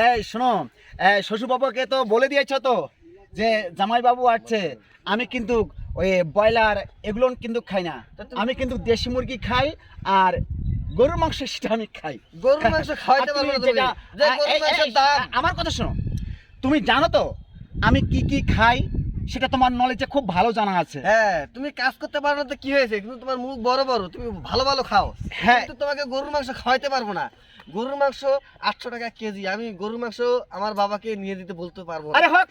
এই শোনো। শ্বশুরবাবুকে তো বলে দিয়েছ তো যে জামাইবাবু আসছে। আমি কিন্তু ওই ব্রয়লার এগুলো কিন্তু খাই না। আমি কিন্তু দেশি মুরগি খাই আর গরুর মাংস সেটা আমি খাই। গরুর মাংস খাওয়াইতে পারব না তুমি। যে গরুর মাংসের দাম। আমার কথা শোনো। তুমি জানো তো আমি কি কি খাই? সেটা তোমার নলেজে খুব ভালো জানা আছে। হ্যাঁ তুমি কাজ করতে পারো না তো কি হয়েছে? কিন্তু তোমার মুখ বড় বড় তুমি ভালো ভালো খাও। হ্যাঁ। কিন্তু তোমাকে গরুর মাংস খাওয়াইতে পারব না। গরুর মাংস আটশো টাকা কেজি আমি গরুর মাংস আমার বাবাকে নিয়ে দিতে বলতে পারব না। আরে হোক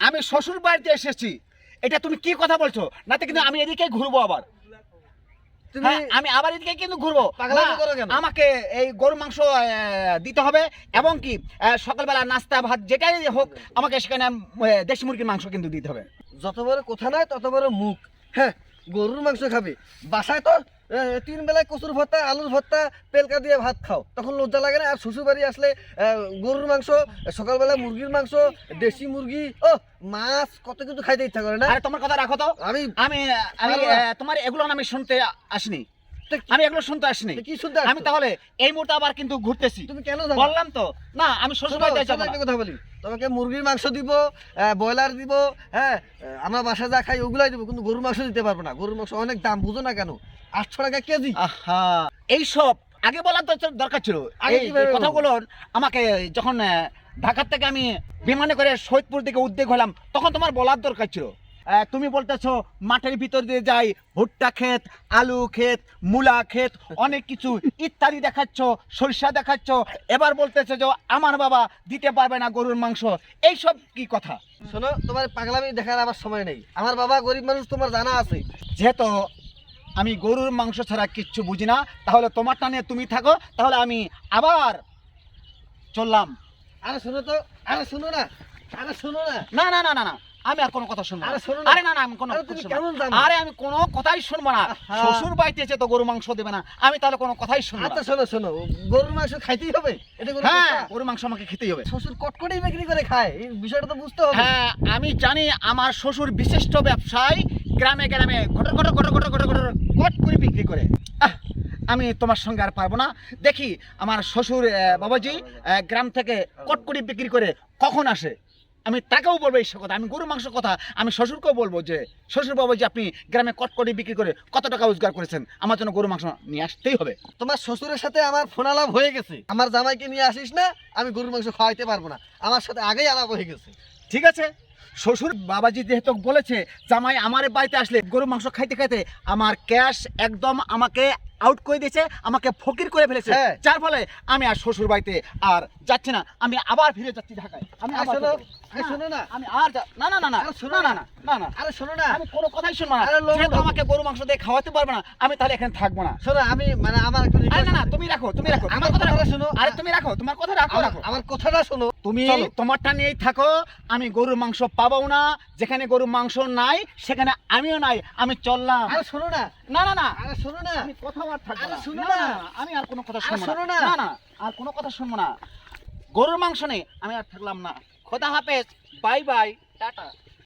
আমি শ্বশুর বাড়িতে এসেছি। এটা তুমি কি কথা বলছো? না তো কিন্তু আমি এদিকে ঘুরবো আবার। আমি আবার এদিকে কিন্তু ঘুরবো? আমাকে এই গরু মাংস দিতে হবে এবং কি সকালবেলা নাস্তা ভাত যেটাই হোক আমাকে সেখানে দেশি মুরগির মাংস কিন্তু দিতে হবে। যত বড় কোথা নয় তত বড় মুখ। হ্যাঁ গরুর মাংস খাবে। বাসায় তো তিন বেলায় কচুর ভর্তা আলুর ভর্তা পেলকা দিয়ে ভাত খাও। তখন লজ্জা লাগে না? আর শ্বশুর বাড়ি আসলে গরুর মাংস সকালবেলা মুরগির মাংস দেশি মুরগি ও মাছ কত কিছু খাইতে ইচ্ছা করে না? আরে তোমার কথা রাখো তো। আমি আমি আমি তোমার এগুলো আমি শুনতে আসিনি। আমি এগুলো শুনতে আসিনি। কি শুনতে আমি তাহলে এই মুহূর্তে আবার কিন্তু ঘুরতেছি। তুমি কেন বললাম তো। না আমি শ্বশুর শোনো, বাড়িতে না। একটা কথা বলি। তোমাকে মুরগির মাংস দিব ব্রয়লার দিব হ্যাঁ? আমরা বাসা যা খাই ওগুলাই দিব কিন্তু গরুর মাংস দিতে পারব না। গরুর মাংস অনেক দাম বুঝো না কেন? আটশো টাকা কেজি। আহা। এইসব আগে বলার তো দরকার ছিল। আগে কথাগুলো আমাকে যখন ঢাকার থেকে আমি বিমানে করে সৈয়দপুর দিকে উদ্যোগ হলাম তখন তোমার বলার দরকার ছিল। তুমি বলতেছো মাঠের ভিতর দিয়ে যাই ভুট্টা ক্ষেত আলু ক্ষেত মূলা ক্ষেত অনেক কিছু ইত্যাদি দেখাচ্ছ সরিষা দেখাচ্ছ। এবার বলতেছে যে আমার বাবা দিতে পারবে না গরুর মাংস। এইসব কি কথা? শোনো তোমার পাগলামি দেখার আমার সময় নেই। আমার বাবা গরিব মানুষ তোমার জানা আছে। যেহেতু আমি গরুর মাংস ছাড়া কিচ্ছু বুঝি না। তাহলে তোমারটা নিয়ে তুমি থাকো তাহলে আমি আবার চললাম। আরে শোনো তো আরে শোনো না আরে শোনো না। না না না না না আমি আর কোনো কথা শুনব আরে শোনো না। আরে না না আমি কোনো আরে আমি কোনো কথাই শুনব না। শ্বশুর বাড়িতে এসে তো গরু মাংস দেবে না আমি তাহলে কোনো কথাই শুনব আচ্ছা শোনো শোনো গরুর মাংস খাইতেই হবে? এটা হ্যাঁ কথা? গরু মাংস আমাকে খেতেই হবে। শ্বশুর কটকটেই বিক্রি করে খায় এই বিষয়টা তো বুঝতে হবে। হ্যাঁ আমি জানি আমার শ্বশুর বিশিষ্ট ব্যবসায়ী গ্রামে গ্রামে ঘটর ঘটর ঘটর ঘটর ঘটর ঘটর কট করে বিক্রি করে। আমি তোমার সঙ্গে আর পারব না। দেখি আমার শ্বশুর বাবাজি গ্রাম থেকে কট করে বিক্রি করে কখন আসে? আমি তাকেও বলব এই কথা। আমি গরু মাংস কথা আমি শ্বশুরকেও বলব যে শ্বশুর বাবাজি আপনি গ্রামে কট করে বিক্রি করে কত টাকা রোজগার করেছেন? আমার জন্য গরু মাংস নিয়ে আসতেই হবে। তোমার শ্বশুরের সাথে আমার ফোন আলাপ হয়ে গেছে। আমার জামাইকে নিয়ে আসিস না আমি গরুর মাংস খাওয়াইতে পারব না। আমার সাথে আগেই আলাপ হয়ে গেছে। ঠিক আছে শ্বশুর বাবাজি যেহেতু বলেছে জামাই আমার বাড়িতে আসলে গরু মাংস খাইতে খাইতে আমার ক্যাশ একদম আমাকে আউট করে দিয়েছে আমাকে ফকির করে ফেলেছে। হ্যাঁ। যার ফলে আমি আর শ্বশুর বাড়িতে আর যাচ্ছি না আমি আবার ফিরে যাচ্ছি ঢাকায়। আমি আবার শোনো, না। আমি আর না না না না। শোনো না। না না না না। আরে শোনো না। আমি কোনো কথাই শুনব না। যেহেতু আমাকে গরু মাংস দিয়ে খাওয়াতে পারবে না। আমি তাহলে এখানে থাকব না। শোনো আমি মানে আমার একটা আরে না না তুমি রাখো তুমি রাখো। আমার কথাটা শোনো। আরে তুমি রাখো তোমার কথা রাখো রাখো। আমার কথাটা শোনো। তুমি তোমারটা নিয়েই থাকো। আমি গরুর মাংস পাবো না। যেখানে গরুর মাংস নাই সেখানে আমিও নাই। আমি চললাম। আরে শোনো না। না না না। আরে শোনো না। আমি কথা আর থাকব আরে। শোনো না, আমি আর কোনো কথা শুনব শোনো না না। না না আর কোনো কথা শুনব না। গরুর মাংস নেই আমি আর থাকলাম না। খোদা হাফেজ বাই বাই টাটা।